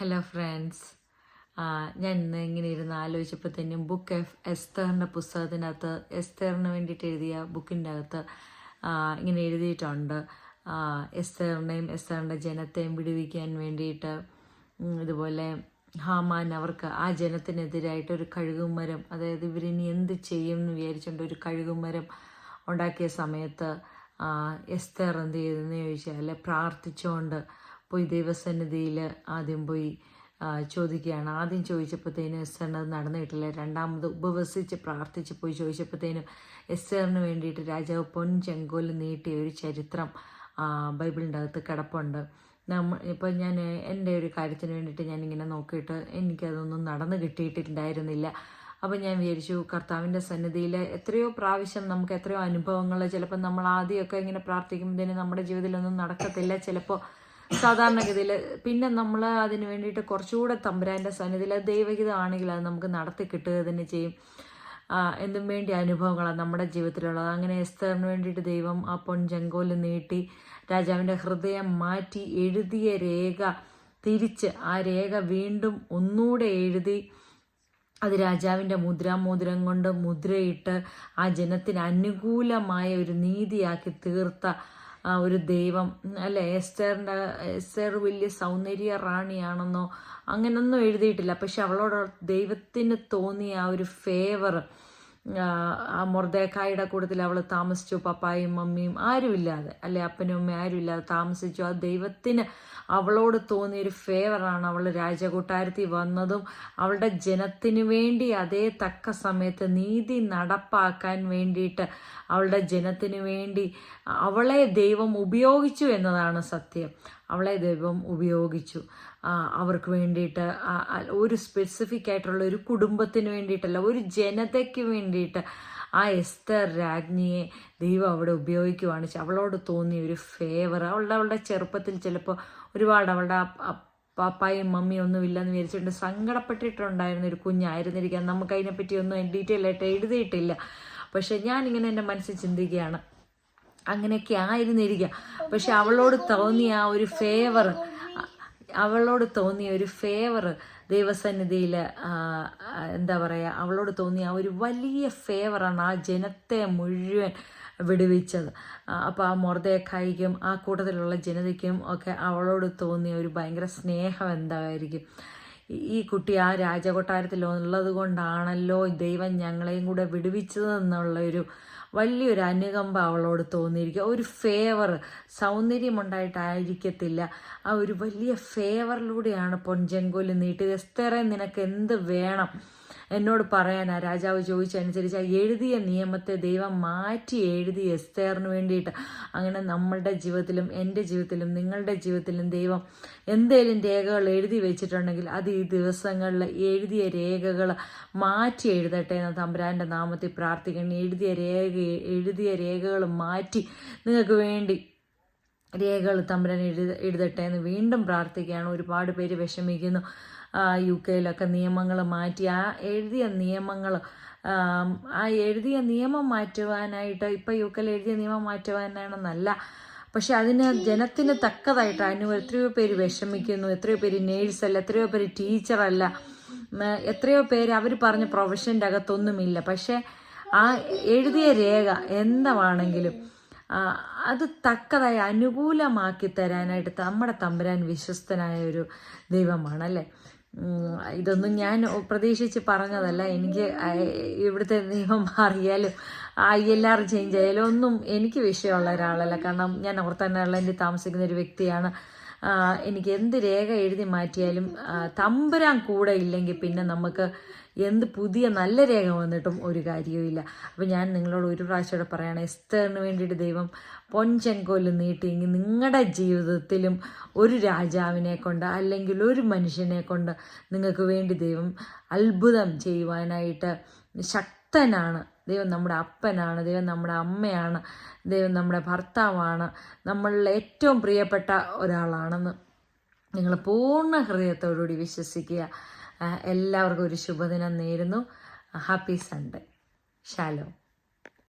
Hello friends ഞാൻ ഇന്ന് ഇങ്ങനെ ഇരുന്ന് ആലോചിച്ചപ്പോൾ തന്നെയും ബുക്ക് എഫ് എസ്തറിന്റെ പുസ്തകത്തിനകത്ത് എസ്തറിന് വേണ്ടിയിട്ട് എഴുതിയ ബുക്കിന്റെ അകത്ത് ഇങ്ങനെ എഴുതിയിട്ടുണ്ട്. എസ്തേറിനെയും എസ്തറിന്റെ ജനത്തെയും വിടുവിക്കാൻ വേണ്ടിയിട്ട് ഇതുപോലെ ഹാമാൻ അവർക്ക് ആ ജനത്തിനെതിരായിട്ട് ഒരു കഴുകുമരം അതായത് ഇവരിനി എന്ത് ചെയ്യും എന്ന് വിചാരിച്ചുകൊണ്ട് ഒരു കഴുകുമരം ഉണ്ടാക്കിയ സമയത്ത് എസ്തർ എന്ത് ചെയ്തെന്ന് ചോദിച്ചാൽ പ്രാർത്ഥിച്ചുകൊണ്ട് പോയി ദൈവസന്നിധിയിൽ ആദ്യം പോയി ചോദിക്കുകയാണ്. ആദ്യം ചോദിച്ചപ്പോഴത്തേന് എസ്റ്ററിന് അത് നടന്നിട്ടില്ല രണ്ടാമത് ഉപവസിച്ച് പ്രാർത്ഥിച്ച് പോയി ചോദിച്ചപ്പോഴത്തേനും എസ്റ്ററിന് വേണ്ടിയിട്ട് രാജാവ് പൊൻ ചെങ്കോൽ നീട്ടിയ ഒരു ചരിത്രം ബൈബിളിന്റെ അകത്ത് കിടപ്പുണ്ട്. നമ്മ ഇപ്പം ഞാൻ എന്റെ ഒരു കാര്യത്തിന് വേണ്ടിയിട്ട് ഞാനിങ്ങനെ നോക്കിയിട്ട് എനിക്കതൊന്നും നടന്നു കിട്ടിയിട്ടുണ്ടായിരുന്നില്ല. അപ്പം ഞാൻ വിചാരിച്ചു കർത്താവിന്റെ സന്നിധിയിൽ എത്രയോ പ്രാവശ്യം നമുക്ക് എത്രയോ അനുഭവങ്ങൾ ചിലപ്പോൾ നമ്മൾ ആദ്യമൊക്കെ ഇങ്ങനെ പ്രാർത്ഥിക്കുമ്പോഴത്തേനും നമ്മുടെ ജീവിതത്തിലൊന്നും നടക്കത്തില്ല. ചിലപ്പോൾ സാധാരണഗതിയിൽ പിന്നെ നമ്മൾ അതിന് വേണ്ടിയിട്ട് കുറച്ചുകൂടെ തമ്പുരാന്റെ സന്നിധിയിൽ ദൈവഹിതമാണെങ്കിൽ അത് നമുക്ക് നടത്തി കിട്ടുക തന്നെ ചെയ്യും. എന്തും വേണ്ടി അനുഭവങ്ങളാണ് നമ്മുടെ ജീവിതത്തിലുള്ളത്. അങ്ങനെ എസ്തറിന് വേണ്ടിയിട്ട് ദൈവം ആ പൊൻ ചെങ്കോൽ നീട്ടി രാജാവിന്റെ ഹൃദയം മാറ്റി എഴുതിയ രേഖ തിരിച്ച് ആ രേഖ വീണ്ടും ഒന്നുകൂടെ എഴുതി അത് രാജാവിന്റെ മുദ്രാമോതിരം കൊണ്ട് മുദ്രയിട്ട് ആ ജനത്തിന് അനുകൂലമായ ഒരു നീതിയാക്കി തീർത്ത ആ ഒരു ദൈവം അല്ലെ? എസ്റ്ററിന്റെ എസ്റ്റർ വലിയ സൗന്ദര്യ റാണിയാണെന്നോ അങ്ങനൊന്നും എഴുതിയിട്ടില്ല. പക്ഷെ അവളോട് ദൈവത്തിന് തോന്നിയ ആ ഒരു ഫേവർ മൊർദേക്കായുടെ കൂട്ടത്തിൽ അവൾ താമസിച്ചു പപ്പായും മമ്മിയും ആരുമില്ലാതെ. അല്ലെ അപ്പനും അമ്മയും ആരുമില്ലാതെ താമസിച്ചു. ആ ദൈവത്തിന് അവളോട് തോന്നിയ ഒരു ഫേവറാണ് അവൾ രാജകൊട്ടാരത്തിൽ വന്നതും അവളുടെ ജനത്തിന് വേണ്ടി അതേ തക്ക സമയത്ത് നീതി നടപ്പാക്കാൻ വേണ്ടിയിട്ട് അവളുടെ ജനത്തിന് വേണ്ടി അവളെ ദൈവം ഉപയോഗിച്ചു എന്നതാണ് സത്യം. അവളെ ദൈവം ഉപയോഗിച്ചു. അവർക്ക് വേണ്ടിയിട്ട് ഒരു സ്പെസിഫിക് ആയിട്ടുള്ള ഒരു കുടുംബത്തിന് വേണ്ടിയിട്ടല്ല ഒരു ജനതയ്ക്ക് വേണ്ടിയിട്ട് ആ എസ്തർ രാജ്ഞിയെ ദൈവം അവിടെ ഉപയോഗിക്കുവാണ് അവളോട് തോന്നിയ ഒരു ഫേവർ അവളുടെ അവളുടെ ചെറുപ്പത്തിൽ ചിലപ്പോൾ ഒരുപാട് അവളുടെ പാപ്പായും മമ്മിയും ഒന്നും ഇല്ലെന്ന് വിചാരിച്ചിട്ട് സങ്കടപ്പെട്ടിട്ടുണ്ടായിരുന്ന ഒരു കുഞ്ഞായിരുന്നിരിക്കാം. നമുക്ക് അതിനെപ്പറ്റി ഒന്നും ഡീറ്റെയിൽ ആയിട്ട് എഴുതിയിട്ടില്ല. പക്ഷെ ഞാനിങ്ങനെ എന്റെ മനസ്സിൽ ചിന്തിക്കുകയാണ്. അങ്ങനെയൊക്കെ ആയിരുന്നിരിക്കുക പക്ഷെ അവളോട് തോന്നിയ ആ ഒരു ഫേവർ അവളോട് തോന്നിയ ഒരു ഫേവർ ദൈവസന്നിധിയിൽ എന്താ പറയുക അവളോട് തോന്നിയ ആ ഒരു വലിയ ഫേവറാണ് ആ ജനത്തെ മുഴുവൻ വിടുവിച്ചത്. അപ്പോൾ ആ മൊർദേക്കായിക്കും ആ കൂട്ടത്തിലുള്ള ജനതയ്ക്കും ഒക്കെ അവളോട് തോന്നിയ ഒരു ഭയങ്കര സ്നേഹം എന്തായിരിക്കും? ഈ- കുട്ടി ആ രാജകൊട്ടാരത്തിൽ ഉള്ളത് കൊണ്ടാണല്ലോ ദൈവം ഞങ്ങളെയും കൂടെ വിടുവിച്ചത് എന്നുള്ള ഒരു വലിയൊരു അനുകമ്പ അവളോട് തോന്നിയിരിക്കുക. ഒരു ഫേവർ സൗന്ദര്യമുണ്ടായിട്ടായിരിക്കത്തില്ല. ആ ഒരു വലിയ ഫേവറിലൂടെയാണ് പൊൻചെങ്കോൽ നീട്ടിയത്. എസ്തറെ നിനക്ക് എന്ത് വേണം? എന്നോട് പറയാനാ രാജാവ് ചോദിച്ചനുസരിച്ച് ആ എഴുതിയ നിയമത്തെ ദൈവം മാറ്റി എഴുതി എസ്തേറിന് വേണ്ടിയിട്ട്. അങ്ങനെ നമ്മളുടെ ജീവിതത്തിലും എന്റെ ജീവിതത്തിലും നിങ്ങളുടെ ജീവിതത്തിലും ദൈവം എന്തേലും രേഖകൾ എഴുതി വെച്ചിട്ടുണ്ടെങ്കിൽ അത് ഈ ദിവസങ്ങളിൽ എഴുതിയ രേഖകൾ മാറ്റി എഴുതട്ടെ എന്ന് തമ്പുരാന്റെ നാമത്തിൽ പ്രാർത്ഥിക്കണം എഴുതിയ രേഖ എഴുതിയ രേഖകൾ മാറ്റി നിങ്ങൾക്ക് വേണ്ടി രേഖകൾ തമ്പുരാൻ എഴുത എഴുതട്ടെ എന്ന് വീണ്ടും പ്രാർത്ഥിക്കുകയാണ്. ഒരുപാട് പേര് വിഷമിക്കുന്നു. യു കെയിലൊക്കെ നിയമങ്ങൾ മാറ്റി. ആ എഴുതിയ നിയമങ്ങൾ ആ എഴുതിയ നിയമം മാറ്റുവാനായിട്ട് ഇപ്പം യു കെയിൽ എഴുതിയ നിയമം മാറ്റുവാനാണെന്നല്ല. പക്ഷെ അതിന് ജനത്തിന് തക്കതായിട്ട് അതിന് എത്രയോ പേര് വിഷമിക്കുന്നു. എത്രയോ പേര് നേഴ്സല്ല എത്രയോ പേര് ടീച്ചറല്ല. എത്രയോ പേര് അവർ പറഞ്ഞ പ്രൊഫഷന്റെ അകത്തൊന്നുമില്ല. പക്ഷേ ആ എഴുതിയ രേഖ എന്താണെങ്കിലും അത് തക്കതായി അനുകൂലമാക്കി തരാനായിട്ട് നമ്മുടെ തമ്പുരാൻ വിശ്വസ്തനായ ഒരു ദൈവമാണ് അല്ലേ? ഇതൊന്നും ഞാൻ പ്രതീക്ഷിച്ച് പറഞ്ഞതല്ല. എനിക്ക് ഇവിടുത്തെ നിയമം അറിയാലും ഐ എൽ ആർ ചേഞ്ച് ആയാലും ഒന്നും എനിക്ക് വിഷയമുള്ള ഒരാളല്ല. കാരണം ഞാൻ ഓർത്തന്നൈർലൻഡിൽ താമസിക്കുന്ന ഒരു വ്യക്തിയാണ്. എനിക്ക് എന്ത് രേഖ എഴുതി മാറ്റിയാലും തമ്പുരാൻ കൂടെ ഇല്ലെങ്കിൽ പിന്നെ നമുക്ക് എന്ത് പുതിയ നല്ല രേഖ വന്നിട്ടും ഒരു കാര്യവുമില്ല അപ്പം ഞാൻ നിങ്ങളോട് ഒരു പ്രാവശ്യം പറയുകയാണ് എസ്തറിന് വേണ്ടിയിട്ട് ദൈവം പൊൻചെങ്കോൽ നീട്ടിയെങ്കിൽ നിങ്ങളുടെ ജീവിതത്തിലും ഒരു രാജാവിനെ കൊണ്ട് അല്ലെങ്കിൽ ഒരു മനുഷ്യനെ കൊണ്ട് നിങ്ങൾക്ക് വേണ്ടി ദൈവം അത്ഭുതം ചെയ്യുവാനായിട്ട് ശക്തനാണ് ദൈവം നമ്മുടെ അപ്പനാണ്. ദൈവം നമ്മുടെ അമ്മയാണ്. ദൈവം നമ്മുടെ ഭർത്താവാണ്. നമ്മളിൽ ഏറ്റവും പ്രിയപ്പെട്ട ഒരാളാണെന്ന് നിങ്ങൾ പൂർണ ഹൃദയത്തോടുകൂടി വിശ്വസിക്കുക. എല്ലാവർക്കും ഒരു ശുഭദിനം നേരുന്നു. Happy Sunday. ഷാലോ